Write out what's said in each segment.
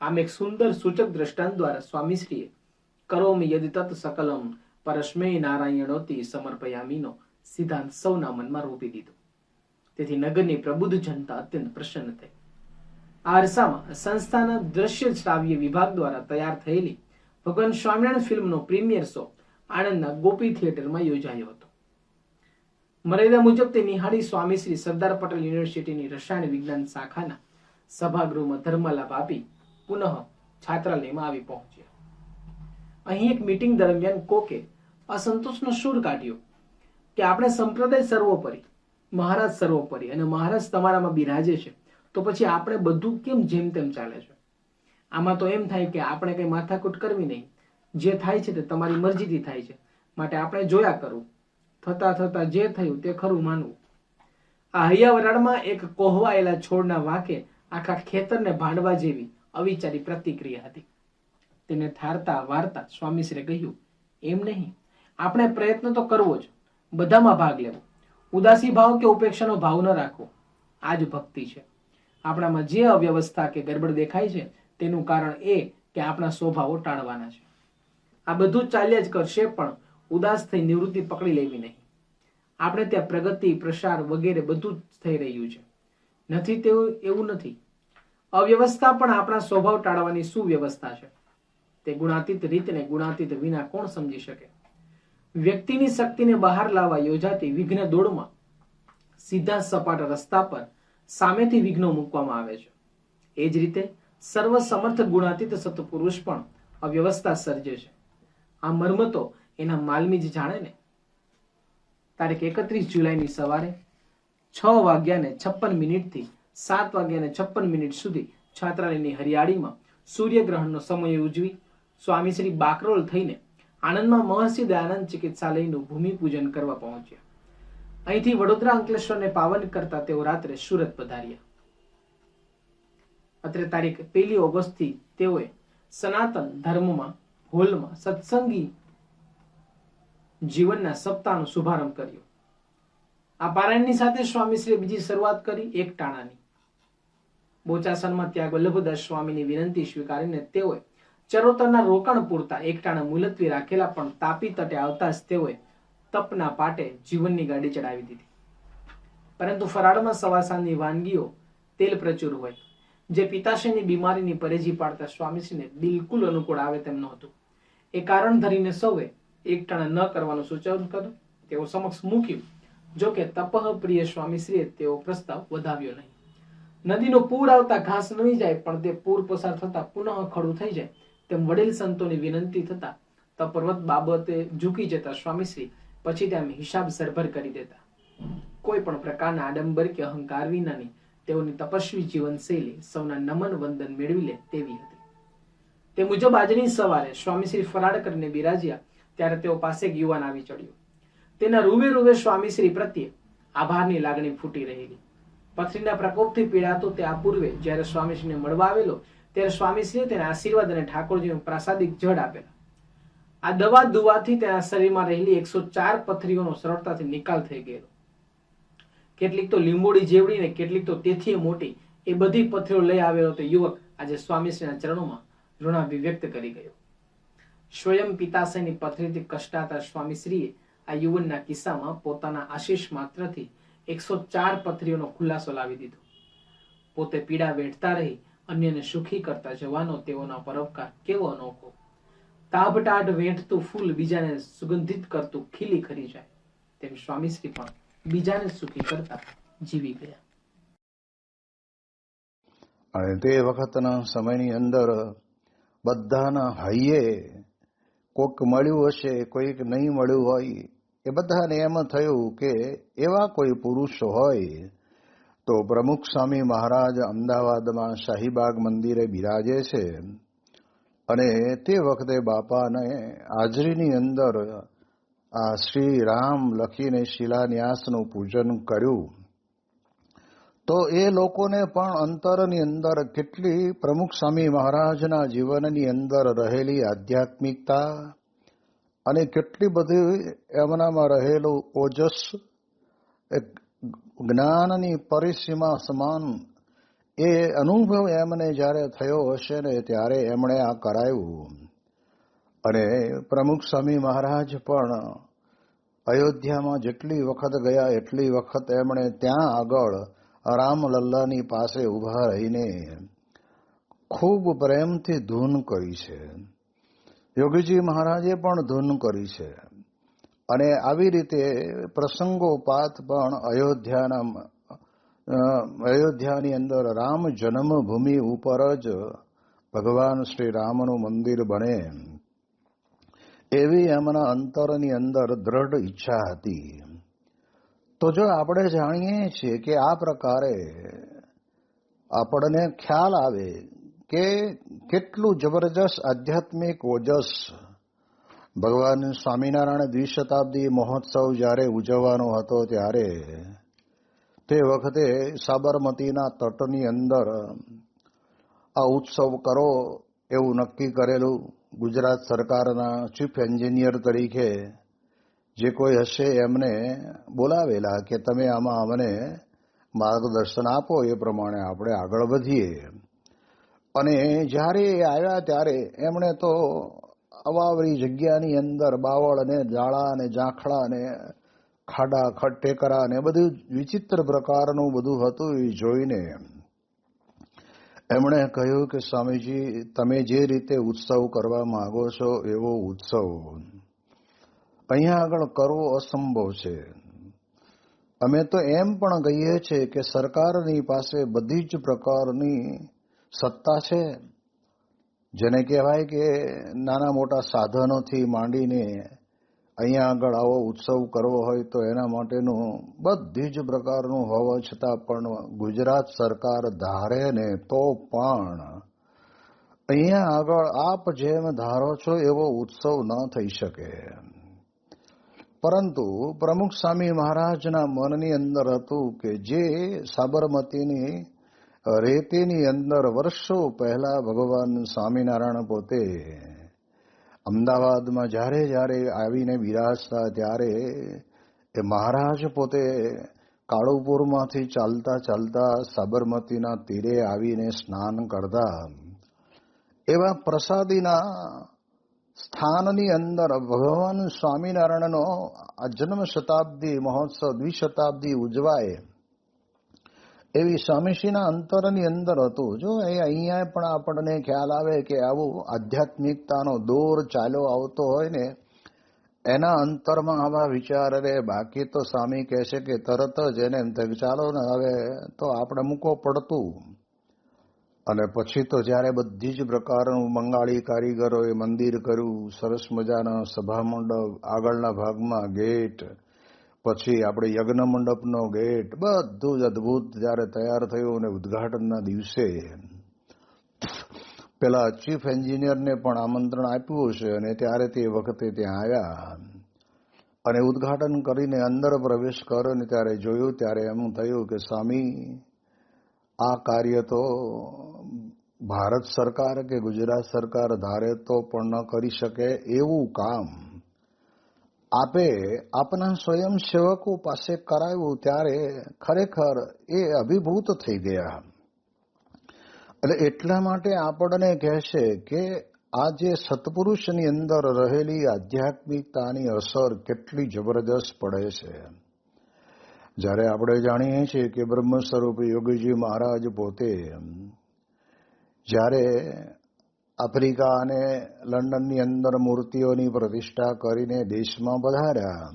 આમ એક સુંદર સૂચક દ્રષ્ટાંત દ્વારા સ્વામીશ્રીએ, કરોમ યદિ તત સકલમ પરશ્મેય નારાયણોતી સમર્પયામીનો સિદ્ધાંત સૌના મનમાં રોપી દીધો. તેથી નગરની પ્રબુદ્ધ જનતા અત્યંત પ્રસન્ન થઈ. આ અરસામાં સંસ્થાના દ્રશ્ય શ્રાવ્ય વિભાગ દ્વારા તૈયાર થયેલી ભગવાન સ્વામિનારાયણ ફિલ્મનો પ્રીમિયર શો આણંદના ગોપી થિયેટરમાં યોજાયો હતો. મર્યાદા મુજબ તે નિહાળી સ્વામી શ્રી સરદાર પટેલ યુનિવર્સિટીની રસાયણ વિજ્ઞાન શાખાના સભાગૃહમાં ધર્મલાભ આપી પુનઃ છાત્રાલયમાં આવી પહોંચ્યા. અહીં એક મીટિંગ દરમિયાન કોકે અસંતોષનો સૂર કાઢ્યો કે આપણે સંપ્રદાય સર્વોપરી, મહારાજ સર્વોપરી અને મહારાજ તમારામાં બિરાજે છે, તો પછી આપણે બધું કેમ જેમ તેમ ચાલે છે? આમાં તો એમ થાય કે આપણે કઈ માથાકૂટ કરવી નહીં. જે થાય છે તે તમારી મરજીથી થાય છે. માટે આપણે જોયા કરવું થતા થતા જે થયું તે ખરું માનવું. આ હૈયાવરાળમાં એક કોહવાયેલા છોડના વાંકે આખા ખેતરને ભાંડવા જેવી અવિચારી પ્રતિક્રિયા હતી. તેને ઠારતા, વાર્તા સ્વામીશ્રીએ કહ્યું, એમ નહીં, આપણે પ્રયત્ન તો કરવો જ. બધામાં ભાગ લેવો. ઉદાસી ભાવ કે ઉપેક્ષાનો ભાવ ન રાખવો. આ જ ભક્તિ છે. આપણામાં જે અવ્યવસ્થા કે ગડબડ દેખાય છે, તેનું કારણ એ કે આપણા સ્વભાવો ટાળવાના છે. આ બધું ચાલ્યા જ કરશે, પણ ઉદાસ થઈ નિવૃત્તિ પકડી લેવી નહીં. આપણે ત્યાં પ્રગતિ, પ્રસાર વગેરે બધું જ થઈ રહ્યું છે. નથી તેવું, એવું નથી. અવ્યવસ્થા પણ આપણા સ્વભાવ ટાળવાની સુવ્યવસ્થા છે. તે ગુણાતીત રીતને ગુણાતીત વિના કોણ સમજી શકે? વ્યક્તિની શક્તિને બહાર લાવવા યોજાતી વિઘ્ન દોડમાં સીધા સપાટ રસ્તા પર સામેથી વિઘ્નો મૂકવામાં આવે છે. એ જ રીતે સર્વ સમર્થ ગુણાતીત સત્પુરુષ પણ અવ્યવસ્થા સર્જે છે. આ મર્મ તો એના માલમી જ જાણે ને? તારીખ એકત્રીસ જુલાઈની સવારે છ વાગ્યાને છપ્પન મિનિટથી સાત વાગ્યાને છપ્પન મિનિટ સુધી છાત્રાલયની હરિયાળીમાં સૂર્યગ્રહણનો સમય ઉજવી સ્વામીશ્રી બાકરોલ થઈને આણંદમાં મહર્ષિ દયાનંદ ચિકિત્સાલયનું ભૂમિપૂજન કરવા પહોંચ્યા. અહીંથી વડોદરા અંકલેશ્વરને પાવન કરતા તેઓ રાત્રે સુરત પધાર્યા. અત્રે તારીખ પહેલી ઓગસ્ટથી તેઓએ સનાતન ધર્મમાં, હોલમાં સત્સંગી જીવનના સપ્તાહનો શુભારંભ કર્યો. આ પારાયણની સાથે સ્વામીશ્રીએ બીજી શરૂઆત કરી એક ટાણાની. બોચાસનમાં ત્યાં વલ્લભદાસ સ્વામીની વિનંતી સ્વીકારીને તેઓએ ચરોતરના રોકાણ પૂરતા એકટાણા મુલતવી રાખેલા પણ તાપી તટે આવતા જ તેઓએ તપના પાટે જીવનની ગાડી ચડાવી દીધી. પરંતુ ફરાળમાં સવાસાની વાનગીઓ તેલ પ્રચુર હોય. જે પિતાશ્રીની બીમારીની પરેજી પાડતા સ્વામીશ્રીને બિલકુલ અનુકૂળ આવે તેમ નહોતું. એ કારણ ધરીને સૌએ એકટાણા ન કરવાનું સૂચન કર્યું. તેઓ સમક્ષ મૂક્યું. જોકે તપહ પ્રિય સ્વામીશ્રીએ તેવો પ્રસ્તાવ વધાવ્યો નહીં. નદીનો પૂર આવતા ઘાસ નમી જાય, પણ તે પૂર પસાર થતા પુનઃ ખડું થઈ જાય. તેમ વડીલ સંતોની વિનંતી થતા તપર્વત બાબતે ઝૂકી જતા સ્વામીશ્રી પછી તેમ હિસાબ સરભર કરી દેતા. કોઈ પણ પ્રકારના આડંબર કે અહંકાર વિનાની તેઓની તપસ્વી જીવનશૈલી સૌના નમન વંદન મેળવી લે તેવી હતી. તે મુજબ આજની સવારે સ્વામીશ્રી ફરાળ કરીને બિરાજ્યા, ત્યારે તેઓ પાસે એક યુવાન આવી ચડ્યો. તેના રૂવે રૂવે સ્વામીશ્રી પ્રત્યે આભારની લાગણી ફૂટી રહેલી. પથરીના પ્રકોપથી પીડાતો તે આ પૂર્વે જ્યારે સ્વામીશ્રીને મળવા આવેલો, ત્યારે સ્વામીશ્રીએ તેને આશીર્વાદ અને ઠાકોરજીનું પ્રાસાદિક જળ આપેલા. આ દવા દુવાથી તેના શરીરમાં રહેલી એકસો ચાર પથરીઓનો સરળતાથી નિકાલ થઈ ગયેલો. કેટલીક તો લીંબોડી જેવડી ને કેટલીક તો તેથી મોટી, એ બધી પથરીઓ લઈ આવેલો તે યુવક આજે સ્વામીશ્રીના ચરણોમાં ઋણાભિવ્યક્ત કરી ગયો. સ્વયં પિતાશયની પથરીથી કષ્ટાતા સ્વામીશ્રીએ આ યુવનના કિસ્સામાં પોતાના આશીષ માત્રથી એકસો ચાર પથરીઓનો ખુલાસો લાવી દીધો. પોતે પીડા વેઠતા રહી, અન્યને સુખી કરતા જવાનો તેઓનો પરોપકાર કેવો અનોખો. તાબટાટ વેઠતું ફૂલ બીજાને સુગંધિત કરતું ખીલી ખરી જાય. તેમ સ્વામીશ્રી પણ બીજાને સુખી કરતા જીવી ગયા. અને તે વખતના સમયની અંદર બધાના હૈયે કોઈક મળ્યું હશે, કોઈક નહીં મળ્યું હોય એ બધાને એમ થયું કે એવા કોઈ પુરુષ હોય તો પ્રમુખ સ્વામી મહારાજ અમદાવાદમાં શાહીબાગ મંદિરે બિરાજે છે અને તે વખતે બાપાને હાજરીની અંદર આ શ્રી રામ લખીને શિલાન્યાસનું પૂજન કર્યું. તો એ લોકોને પણ અંતરની અંદર કેટલી પ્રમુખ સ્વામી મહારાજના જીવનની અંદર રહેલી આધ્યાત્મિકતા અને કેટલી બધી એમનામાં રહેલું ઓજસ જ્ઞાનની પરિસીમા સમાન, એ અનુભવ એમને જ્યારે થયો હશે ને ત્યારે એમણે આ કરાયું. અને પ્રમુખ સ્વામી મહારાજ પણ અયોધ્યામાં જેટલી વખત ગયા, એટલી વખત એમણે ત્યાં આગળ રામલલ્લાની પાસે ઊભા રહીને ખૂબ પ્રેમથી ધૂન કરી છે. યોગીજી મહારાજે પણ ધૂન કરી છે. અને આવી રીતે પ્રસંગોપાત પણ અયોધ્યાના અયોધ્યાની અંદર રામ જન્મભૂમિ ઉપર જ ભગવાન શ્રી રામનું મંદિર બને. એવી એમના અંતરની અંદર દ્રઢ ઈચ્છા હતી. તો જો આપણે જાણીએ છીએ કે આ પ્રકારે આપણને ખ્યાલ આવે કે કેટલું જબરજસ્ત આધ્યાત્મિક ઓજસ ભગવાન સ્વામિનારાયણ દ્વિશતાબ્દી મહોત્સવ જ્યારે ઉજવવાનો હતો ત્યારે તે વખતે સાબરમતીના તટની અંદર આ ઉત્સવ કરો એવું નક્કી કરેલું. ગુજરાત સરકારના ચીફ એન્જિનિયર તરીકે જે કોઈ હશે એમને બોલાવેલા કે તમે આમાં અમને માર્ગદર્શન આપો એ પ્રમાણે આપણે આગળ વધીએ. અને જ્યારે આવ્યા ત્યારે એમણે તો અવાવરી જગ્યાની અંદર બાવળ અને જાળા અને ઝાંખડા અને ખાડા ખટેકરા ને બધું વિચિત્ર પ્રકારનું બધું હતું એ જોઈને એમણે કહ્યું કે, સ્વામીજી, તમે જે રીતે ઉત્સવ કરવા માંગો છો એવો ઉત્સવ અહીંયા આગળ કરવો અસંભવ છે. અમે તો એમ પણ કહીએ છીએ કે સરકારની પાસે બધી જ પ્રકારની સત્તા છે. જેને કહેવાય કે નાના મોટા સાધનોથી માંડીને અહીંયા આગળ આવો ઉત્સવ કરવો હોય તો એના માટેનું બધી જ પ્રકારનું હોવા છતાં પણ ગુજરાત સરકાર ધારે ને તો પણ અહીંયા આગળ આપ જેમ ધારો છો એવો ઉત્સવ ન થઈ શકે. પરંતુ પ્રમુખ સ્વામી મહારાજના મનની અંદર હતું કે જે સાબરમતીની રેતીની અંદર વર્ષો પહેલા ભગવાન સ્વામિનારાયણ પોતે અમદાવાદમાં જ્યારે જ્યારે આવીને બિરાજતા ત્યારે એ મહારાજ પોતે કાળુપુરમાંથી ચાલતા ચાલતા સાબરમતીના તીરે આવીને સ્નાન કરતા. એવા પ્રસાદીના સ્થાનની અંદર ભગવાન સ્વામિનારાયણનો આ જન્મ શતાબ્દી મહોત્સવ, દ્વિશતાબ્દી ઉજવાય. એવી સ્વામીશ્રીના અંતરની અંદર હતું. જો એ અહીંયા પણ આપણને ખ્યાલ આવે કે આવું આધ્યાત્મિકતાનો દોર ચાલ્યો આવતો હોય ને, એના અંતરમાં આવા વિચાર રે બાકી તો સ્વામી કહે છે કે તરત જ એને ચાલો ને હવે તો આપણે મૂકો પડતું. અને પછી તો જ્યારે બધી જ પ્રકારનું બંગાળી કારીગરોએ મંદિર કર્યું, સરસ મજાના સભા મંડપ આગળના ભાગમાં ગેટ પછી આપણે યજ્ઞ મંડપનો ગેટ બધું જ અદભુત જ્યારે તૈયાર થયું અને ઉદઘાટનના દિવસે પેલા ચીફ એન્જિનિયરને પણ આમંત્રણ આપ્યું છે અને ત્યારે તે વખતે ત્યાં આવ્યા. અને ઉદઘાટન કરીને અંદર પ્રવેશ કર્યો ને ત્યારે જોયું, ત્યારે એમ થયું કે સ્વામી, આ કાર્ય તો ભારત સરકાર કે ગુજરાત સરકાર ધારે તો પણ ન કરી શકે એવું કામ. આપે આપના સ્વયંસેવકો પાસે કરાવ્યું ત્યારે ખરેખર એ અભિભૂત થઈ ગયા. એટલે એટલા માટે આપણને કહેશે કે આ જે સત્પુરુષની અંદર રહેલી આધ્યાત્મિકતાની અસર કેટલી જબરદસ્ત પડે છે. જ્યારે આપણે જાણીએ છીએ કે બ્રહ્મ સ્વરૂપ યોગીજી મહારાજ પોતે જ્યારે આફ્રિકા અને લંડનની અંદર મૂર્તિઓની પ્રતિષ્ઠા કરીને દેશમાં વધાર્યા.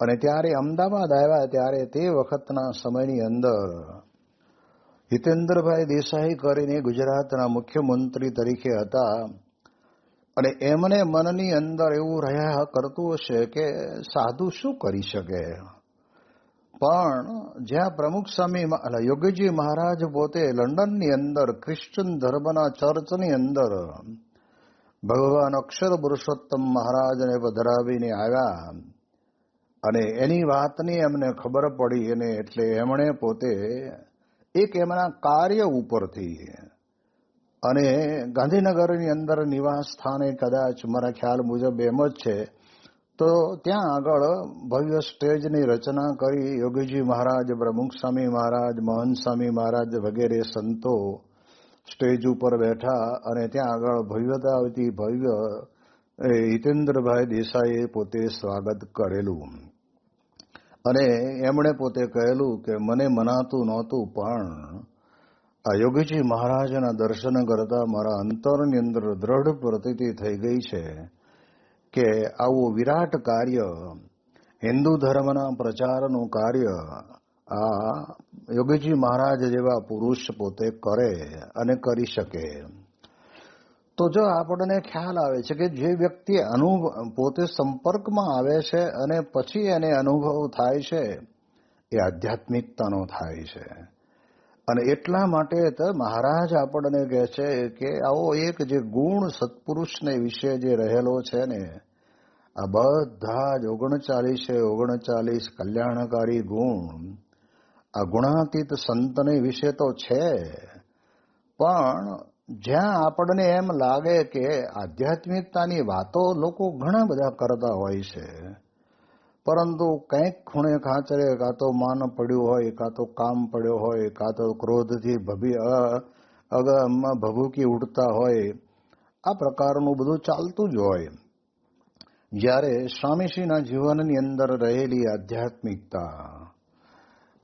અને ત્યારે અમદાવાદ આવ્યા ત્યારે તે વખતના સમયની અંદર હિતેન્દ્રભાઈ દેસાઈ કરીને ગુજરાતના મુખ્યમંત્રી તરીકે હતા. અને એમને મનની અંદર એવું રહ્યા કરતું હશે કે સાધુ શું કરી શકે? પણ જ્યાં પ્રમુખ સ્વામી યોગીજી મહારાજ પોતે લંડનની અંદર ક્રિશ્ચન ધર્મના ચર્ચની અંદર ભગવાન અક્ષર પુરુષોત્તમ મહારાજને પધરાવીને આવ્યા. અને એની વાતની એમને ખબર પડી અને એટલે એમણે પોતે એક એમના કાર્ય ઉપરથી અને ગાંધીનગરની અંદર નિવાસ સ્થાને કદાચ, મારા ખ્યાલ મુજબ એમ જ છે તો ત્યાં આગળ ભવ્ય સ્ટેજની રચના કરી યોગીજી મહારાજ પ્રમુખ સ્વામી મહારાજ મહન સ્વામી મહારાજ વગેરે સંતો સ્ટેજ ઉપર બેઠા અને ત્યાં આગળ ભવ્યતાવતી ભવ્ય એ હિતેન્દ્રભાઈ દેસાઈએ પોતે સ્વાગત કરેલું. અને એમણે પોતે કહેલું કે મને મનાતું નહોતું, પણ આ યોગીજી મહારાજના દર્શન કરતા મારા અંતરની અંદર દ્રઢ પ્રતીતિ થઈ ગઈ છે. કે આવું વિરાટ કાર્ય, હિન્દુ ધર્મના પ્રચારનું કાર્ય, આ યોગીજી મહારાજ જેવા પુરુષ પોતે કરે અને કરી શકે. તો જો આપણને ખ્યાલ આવે છે કે જે વ્યક્તિ અનુભવ પોતે સંપર્કમાં આવે છે અને પછી એને અનુભવ થાય છે, એ આધ્યાત્મિકતાનો થાય છે. અને એટલા માટે તો મહારાજ આપણને કહે છે કે આવો એક જે ગુણ સત્પુરુષને વિશે જે રહેલો છે ને, આ બધા જ ઓગણચાલીસે ઓગણચાલીસ કલ્યાણકારી ગુણ, આ ગુણાતીત સંતને વિશે તો છે. પણ જ્યાં આપણને એમ લાગે કે આધ્યાત્મિકતાની વાતો લોકો ઘણા બધા કરતા હોય છે પરંતુ કંઈક ખૂણે ખાંચરે કાં તો માન પડ્યું હોય કાં તો કામ પડ્યો હોય કાં તો ક્રોધથી ભભી અગમાં ભભૂકી ઉડતા હોય, આ પ્રકારનું બધું ચાલતું જ હોય. જ્યારે સ્વામીશ્રીના જીવનની અંદર રહેલી આધ્યાત્મિકતા,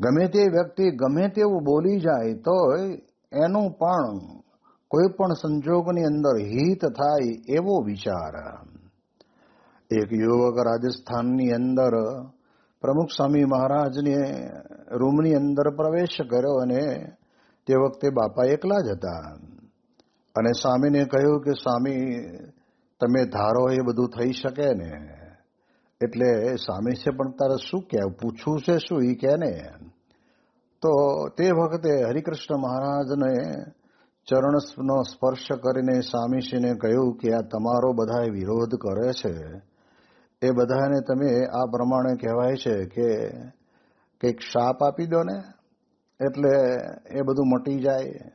ગમે તે વ્યક્તિ ગમે તેવું બોલી જાય તો એનું પણ કોઈ પણ સંજોગની અંદર હિત થાય એવો વિચાર. એક યુવક રાજસ્થાનની અંદર પ્રમુખ સ્વામી મહારાજને રૂમની અંદર પ્રવેશ કર્યો અને તે વખતે બાપા એકલા જ હતા. અને સ્વામીને કહ્યું કે, સ્વામી, તમે ધારો એ બધું થઈ શકે ને. એટલે સ્વામી છે, પણ તારે શું કે? પૂછવું છે શું? એ કે ને. તો તે વખતે હરિકૃષ્ણ મહારાજને ચરણનો સ્પર્શ કરીને સ્વામીશ્રીને કહ્યું કે, આ તમારો બધા વિરોધ કરે છે. એ બધાને તમે આ પ્રમાણે કહેવાય છે કે કંઈક શાપ આપી દો ને, એટલે એ બધું મટી જાય.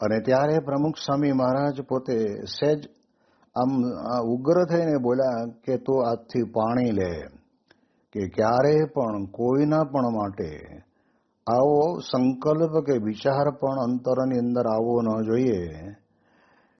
અને ત્યારે પ્રમુખ સ્વામી મહારાજ પોતે સહેજ આમ ઉગ્ર થઈને બોલ્યા કે તું આજથી પાણી લે, કે ક્યારે પણ, કોઈના પણ માટે આવો સંકલ્પ કે વિચાર પણ અંતરની અંદર આવવો ન જોઈએ.